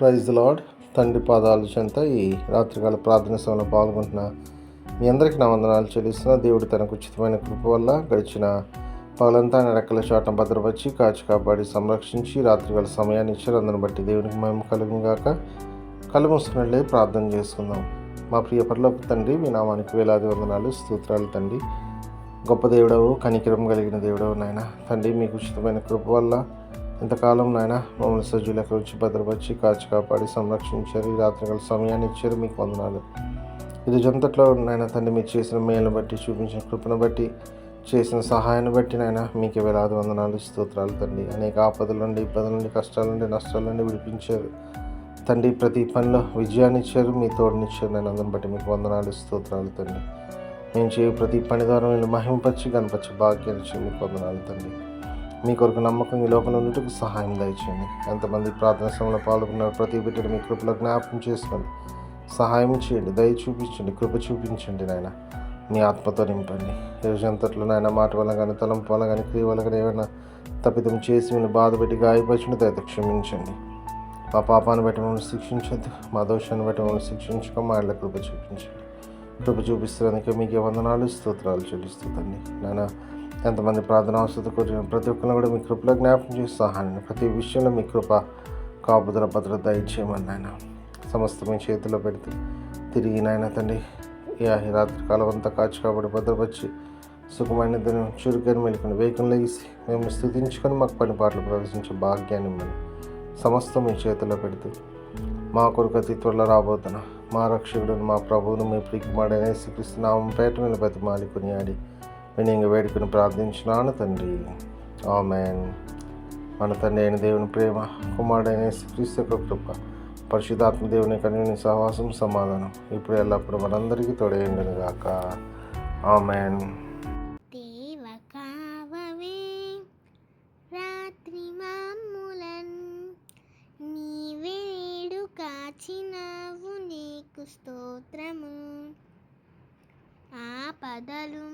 Praise lord తండ్రి పాదాలు చెంత ఈ రాత్రికాల ప్రార్థన సభలో పాల్గొంటున్న మీ అందరికీ నా వందనాలు చెల్లిస్తున్న. దేవుడు తనకు ఉచితమైన కృప వల్ల గడిచిన పగలంతా ఆయన రెక్కల చాటం భద్రపరిచి కాచి కాపాడి సంరక్షించి రాత్రికాల సమయాన్ని ఇచ్చారు. అందరిని బట్టి దేవునికి మేము కలుగును గాక. కళ్ళు మూసుకున్నట్లే ప్రార్థన చేసుకుందాం. మా ప్రియ పరలోక తండ్రి మీ నామానికి వేలాది వందనాలు స్తోత్రాలు తండ్రి. గొప్ప దేవుడవు కనికరం కలిగిన దేవుడవు నాయన. తండ్రి మీకు ఉచితమైన కృప వల్ల ఇంతకాలం నాయన? మమ్మల్ని సజ్జులకు వచ్చి భద్రపరిచి కాచి కాపాడి సంరక్షించారు. ఈ రాత్రికాల సమయాన్ని ఇచ్చారు. మీకు వందనాలు. ఇది జంతట్లో నాయన తండ్రి మీరు చేసిన మేలును బట్టి చూపించిన కృపను బట్టి చేసిన సహాయాన్ని బట్టి నాయన మీకు వేలాది వందనాలు స్తోత్రాలు తండ్రి. అనేక ఆపదల నుండి ఇబ్బందుల నుండి కష్టాల నుండి నష్టాల నుండి విడిపించారు. తండ్రి ప్రతి పనిలో విజయాన్ని ఇచ్చారు. మీ తోడునిచ్చారు నేను అందరిని బట్టి మీకు వందనాలు స్తోత్రాలు తండ్రి. మేము చేయ ప్రతి పని ద్వారా నేను మహింపచ్చి కనపచ్చి భాగ్యాన్ని ఇచ్చి మీకు వందనాలు తండ్రి. మీ కొరకు నమ్మకం ఈ లోపల ఉన్నట్టుకు సహాయం దయచేయండి. ఎంతమంది ప్రార్థన సమయంలో పాల్గొన్నారు ప్రతి బిడ్డను మీ కృపలో జ్ఞాపకం చేసుకోండి. సహాయం చేయండి దయ చూపించండి కృప చూపించండి నాయన. మీ ఆత్మతో నింపండి. రోజంతట్లో నాయన మాట వల్ల కానీ తలంపు వల్ల కానీ క్రియ వల్ల కానీ ఏమైనా తప్పిదం చేసి మీరు బాధపెట్టి గాయపరిచిన తర్వాత క్షమించండి. మా పాపాన్ని బట్టి మమ్మల్ని శిక్షించద్దు. మా దోషాన్ని బట్టి మమ్మల్ని శిక్షించక మా ఇళ్ళ కృప చూపించండి. కృప చూపిస్తున్నందుకే మీకు వందనాలు స్తోత్రాలు చెల్లిస్తుందండి నాయన ఎంతమంది ప్రార్థన అవసరం కూర్చున్న ప్రతి ఒక్కరిని కూడా మీ కృపలో జ్ఞాపకం చేస్తాను ప్రతి విషయంలో మీ కృప కాపుదల భద్రత దయచేయమని నాయన సమస్త మీ చేతిలో పెడితే తిరిగి నాయన తండ్రి ఈ రాత్రి కాలం అంతా కాచి కాబట్టి భద్రపరిచి సుఖమైన దినం చురుకని మెలుకుని వేగం లేసి మేము స్థుతించుకొని మాకు పని పాటలు ప్రవేశించే భాగ్యాన్ని ఇమ్మని సమస్తం మీ చేతిలో పెడుతూ మా కొరకు అతి త్వరలో రాబోతున్న మా రక్షకుడు మా ప్రభువును మీ ప్రికిమాడనే శ్రీకృష్ణనామం పేట మీద బతిమాలి కొనియాడి నేను ఇంక వేడుకుని ప్రార్థించినాను తండ్రి. ఆమెన్. మన తండ్రి అయిన దేవుని ప్రేమ కుమారుడైన క్రీస్తు యొక్క కృప పరిశుధాత్మ దేవుని కనుని సహవాసం సమాధానం ఇప్పుడు ఎల్లప్పుడు మనందరికీ తోడేయండి గాక ఆమెన్ రాత్రి స్తోత్రము. ఆ పదలు